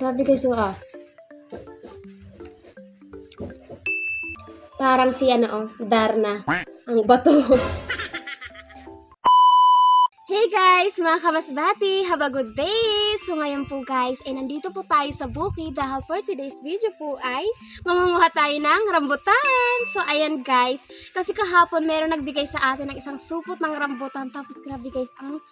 Grabe guys, oh ah. Parang si ano oh, Darna. Ang bato. Hey guys, mga kamasbati! Have a good day! So ngayon po guys, ay nandito po tayo sa bukid dahil for today's video po ay mangunguha tayo ng rambutan. So ayan guys, kasi kahapon meron nagbigay sa atin ng isang supot ng rambutan tapos grabe guys, ang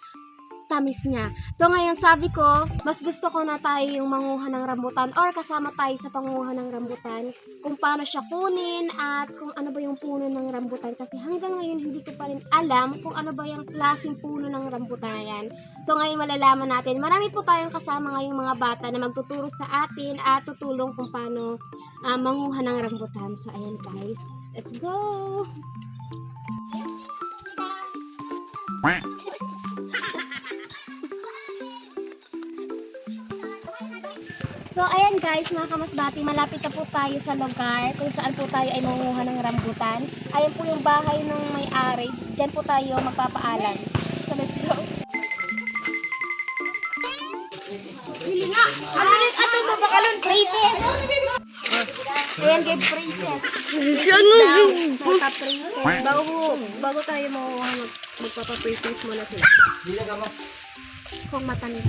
tamis niya. So ngayon sabi ko, mas gusto ko na tayo yung manguha ng rambutan or kasama tayo sa panguha ng rambutan kung paano siya kunin at kung ano ba yung puno ng rambutan kasi hanggang ngayon hindi ko pa rin alam kung ano ba yung klaseng puno ng rambutan na yan. So ngayon malalaman natin. Marami po tayong kasama ngayong mga bata na magtuturo sa atin at tutulong kung paano ah, manguha ng rambutan. So ayan guys, let's go! So, ayan guys, mga kamasbati, malapit na po tayo sa lugar kung saan po tayo ay manguha ng rambutan. Ayan po yung bahay ng may-ari. Diyan po tayo magpapaalam. So, let's go. Ano rin ato mo bakalon? Princess! Ayan, give princess. Princess daw. Magpa-princess. Bago, bago tayo makuha, mag, magpapa-pre-taste muna sila. Kung matamis.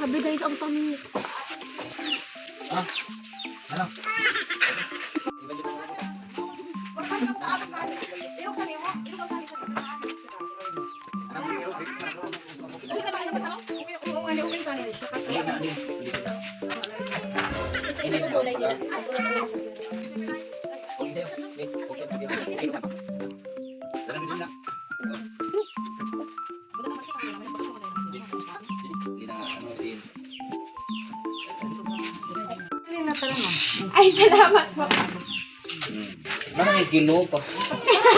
Sabi guys, ang tamis. Ah, ano? Ay, salamat po. May kilo pa? Kilo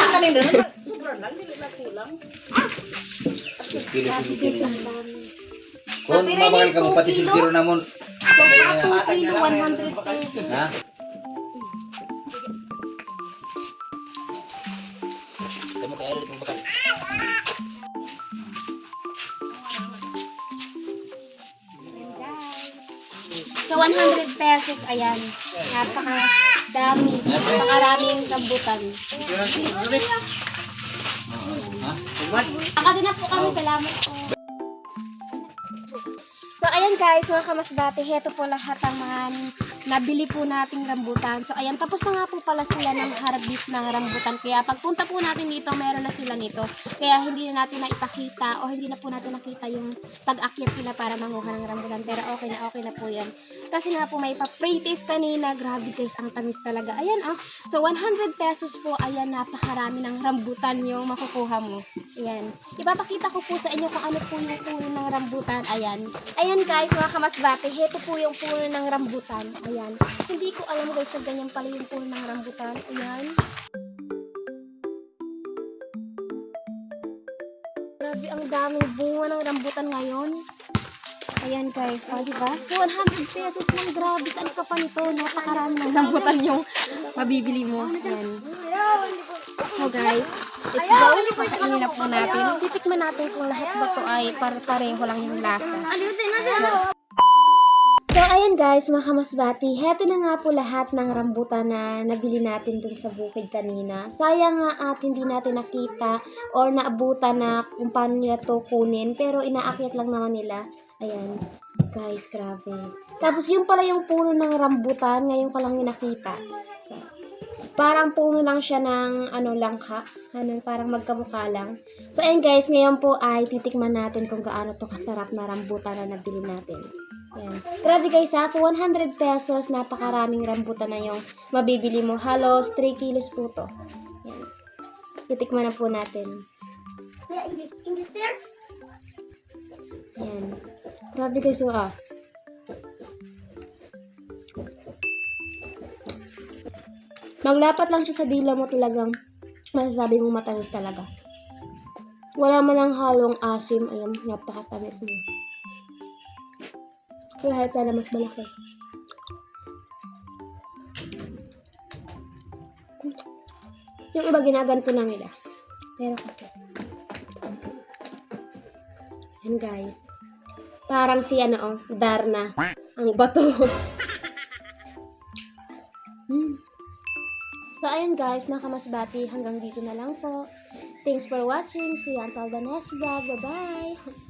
Grabe kilo guys, kilo. ang dami. Kung mabakal ka mo pati silbiro 2 kilo, 100 pesos. Ha? So, 100 pesos, ayan. Napaka dami. Napakaraming rambutan. Nakati na po kami. Salamat po. Ayan guys, mga kamasbate, heto po lahat ang mga nabili po nating rambutan. So, ayan, tapos na nga po pala sila ng harvest ng rambutan. Kaya pagpunta po natin dito, meron na sila nito. Kaya hindi na natin na ipakita o hindi na po natin nakita yung pag-akyat nila para manguha ng rambutan. Pero okay na, okay na po yan. Kasi nga po may pa-pre-taste kanina. Grabe guys, ang tamis talaga. Ayan ah. So, 100 pesos po, ayan, napakarami ng rambutan yung makukuha mo. Ayan. Ipapakita ko po sa inyo kung ano po yung puno ng rambutan. Ayan. Ayan guys, mga kamasbate, heto po yung puno ng rambutan. Ayan. Hindi ko alam guys na ganyan pala yung puno ng rambutan. Ayan. Grabe, ang daming bunga ng rambutan ngayon. Ayan guys, o oh, diba? So 100 pesos lang, grabe. Saan ka pa nito? Napakarami ng rambutan yung mabibili mo. Ayan. So guys, let's go. Kakainin na po natin. Titikman natin kung lahat ba to ay par-pareho lang yung lasa. So, ayan guys, mga kamasbati, heto na nga po lahat ng rambutan na nabili natin dun sa bukid kanina. Sayang nga at hindi natin nakita or naabutan na kung paano nila to kunin, pero inaakyat lang naman nila. Ayan, guys, grabe. Tapos yung pala yung puno ng rambutan, ngayon ko lang yung nakita. So, parang puno lang siya ng ano langka, ano, parang magkamukha lang. So, ayan guys, ngayon po ay titikman natin kung gaano to kasarap na rambutan na nabili natin. Ayan. Grabe guys ha, so 100 pesos, napakaraming rambutan na yung mabibili mo. Halos 3 kilos po to. Ayan. Titikman na po natin. Ayan. Grabe guys, so ah. Maglapat lang siya sa dila mo talagang masasabi mong matamis talaga. Wala man ang halong asim. Ayan, napakatamis niya. Halata na mas malaki. Yung iba ginaganto na nila. Pero kasi. Yan guys. Parang si ano oh, Darna. Ang bato. Hmm. So, ayun guys, mga kamasbati, hanggang dito na lang po. Thanks for watching. See you until the next vlog. Bye-bye!